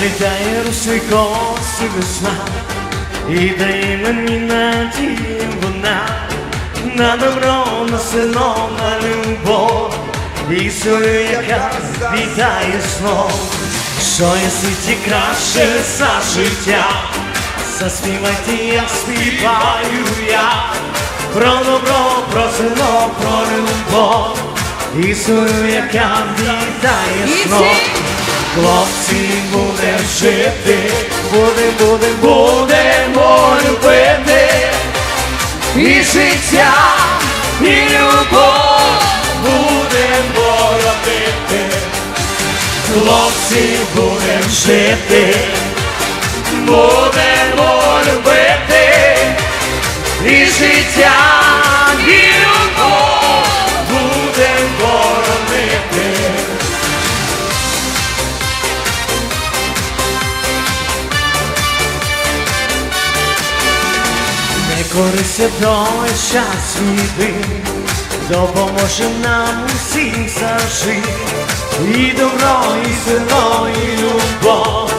Розлітає русий коси весна, і дає мені надію вона. На добро, на сино, на любов, і сою, яка вітає знов, що є світі краще за життя. Заспівайте, я співаю я. Про добро, про село, про любов, і сою, яка вітає І знов. Хлопці жити, буде, буде, будемо любити і життя, і любов будемо робити. Хлопці будемо жити, будемо любити і життя, корися час іди, допоможе нам усім зажити. І добро, і зло, і любов,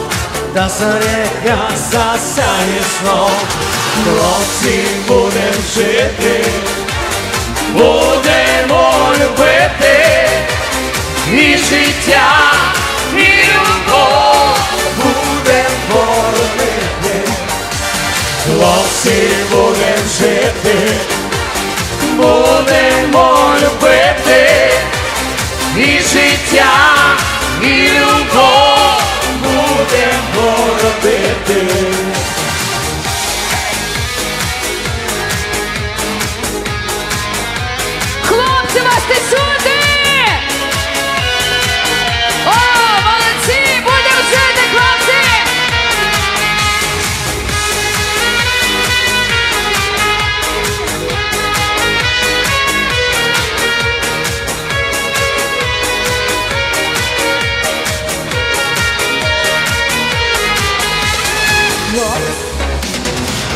та зарека засяє знов. Хлопці будем жити, будемо любити, і життя, Хлопці будем жити, будемо любити і життя, і любов будемо робити.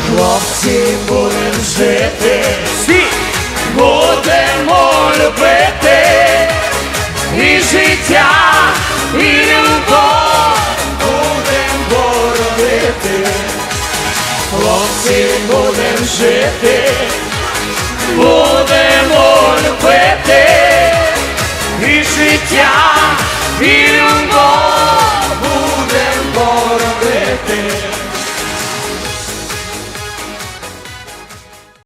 Хлопці будем жити, всі! Будемо любити. І життя, і любов. Будем боронити, хлопці будем жити, будемо любити. І життя, і любов. Будем боронити.